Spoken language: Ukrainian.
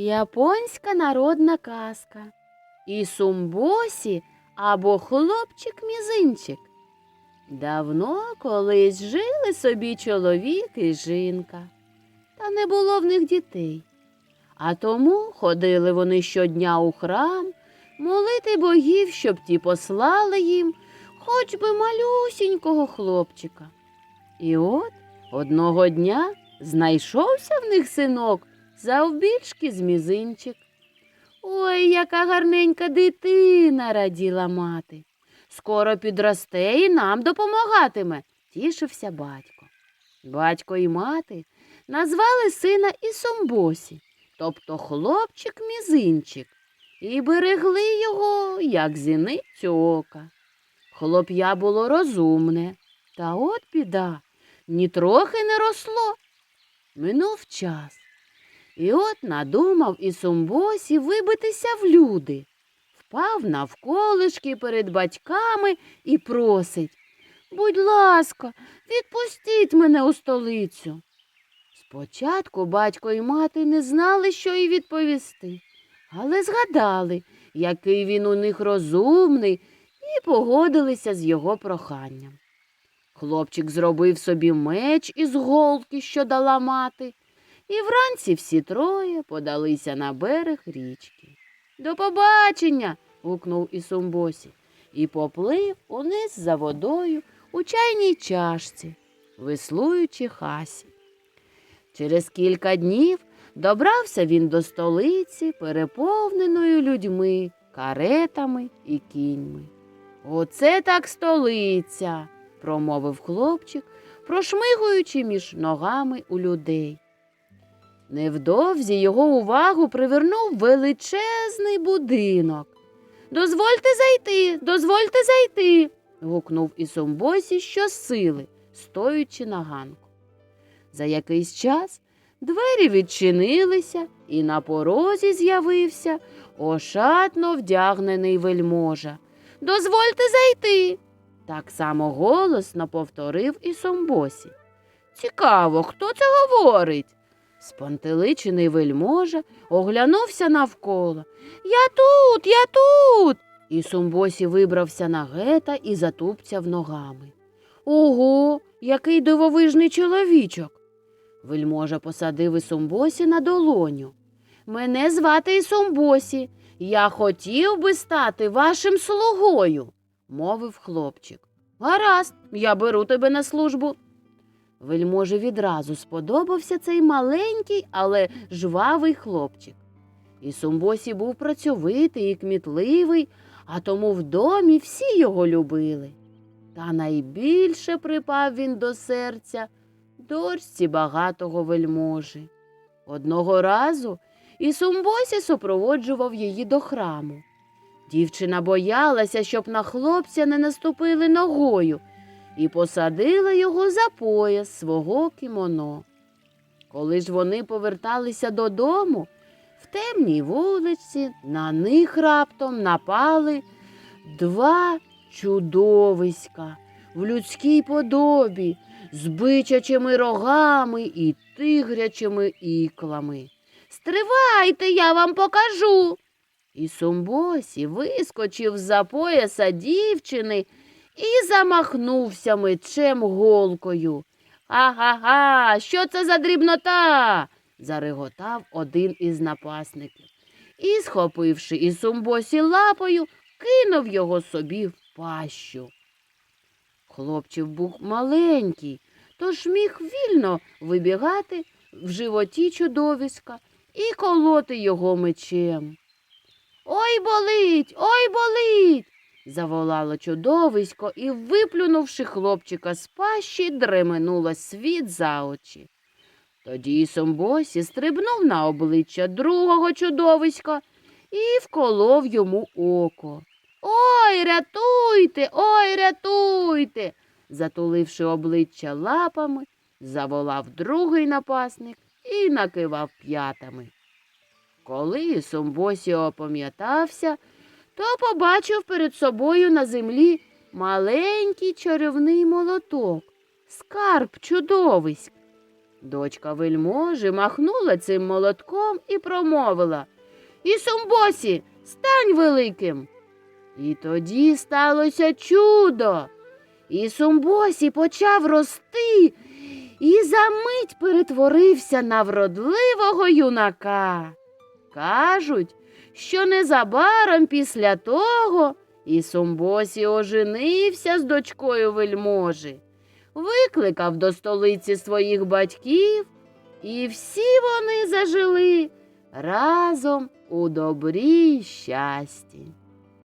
Японська народна казка. І сумбосі або хлопчик-мізинчик. Давно колись жили собі чоловік і жінка, та не було в них дітей. А тому ходили вони щодня у храм молити богів, щоб ті послали їм хоч би малюсінького хлопчика. І от одного дня знайшовся в них синок завбільшки з мізинчик. Ой, яка гарненька дитина, раділа мати. Скоро підросте і нам допомагатиме, тішився батько. Батько і мати назвали сина Ісомбосі, тобто хлопчик мізинчик, і берегли його, як зіницю ока. Хлоп'я було розумне, та от біда, нітрохи не росло. Минув час. І от надумав і Сумбосі вибитися в люди. Впав навколишки перед батьками і просить Будь ласка, відпустіть мене у столицю. Спочатку батько і мати не знали, що й відповісти, але згадали, який він у них розумний, і погодилися з його проханням. Хлопчик зробив собі меч із голки, що дала мати, і вранці всі троє подалися на берег річки. До побачення. гукнув Ісумбосі і поплив униз за водою у чайній чашці, веслуючи хасі. Через кілька днів добрався він до столиці, переповненою людьми, каретами і кіньми. Оце так столиця, промовив хлопчик, прошмигуючи між ногами у людей. Невдовзі його увагу привернув величезний будинок. Дозвольте зайти, дозвольте зайти. гукнув Ісомбосі щосили, стоючи на ганку. За якийсь час двері відчинилися, і на порозі з'явився ошатно вдягнений вельможа. Дозвольте зайти. Так само голосно повторив і Сомбосі. Цікаво, хто це говорить? Спантеличений вельможа оглянувся навколо. Я тут, я тут. І Сумбосі вибрався на гета і затупцяв ногами. Ого, який дивовижний чоловічок. Вельможа посадив Ісумбосі на долоню. Мене звати Ісумбосі. Я хотів би стати вашим слугою, мовив хлопчик. Гаразд, я беру тебе на службу. Вельможі відразу сподобався цей маленький, але жвавий хлопчик. І Сумбосі був працьовитий і кмітливий, а тому в домі всі його любили. Та найбільше припав він до серця дочці багатого вельможі. Одного разу і Сумбосі супроводжував її до храму. Дівчина боялася, щоб на хлопця не наступили ногою, і посадила його за пояс свого кімоно. Коли ж вони поверталися додому, в темній вулиці на них раптом напали два чудовиська в людській подобі з бичачими рогами і тигрячими іклами. Стривайте, я вам покажу. І Сумбосі вискочив з-за пояса дівчини і замахнувся мечем голкою. Ага-га, що це за дрібнота? зареготав один із напасників. І, схопивши із Сумбосі лапою, кинув його собі в пащу. Хлопчик був маленький, тож міг вільно вибігати в животі чудовиська і колоти його мечем. Ой болить, ой болить. Заволало чудовисько і, виплюнувши хлопчика з пащі, дременуло світ за очі. Тоді Сомбосі стрибнув на обличчя другого чудовиська і вколов йому око. Ой, рятуйте, ой, рятуйте. затуливши обличчя лапами, заволав другий напасник і накивав п'ятами. Коли Сумбосі опам'ятався, то побачив перед собою на землі маленький чарівний молоток, скарб чудовиськ. Дочка вельможі махнула цим молотком і промовила Ісумбосі, стань великим. І тоді сталося чудо. Ісумбосі почав рости і за мить перетворився на вродливого юнака. Кажуть, що незабаром після того і Сумбосі оженився з дочкою вельможі, викликав до столиці своїх батьків, і всі вони зажили разом у добрій щасті.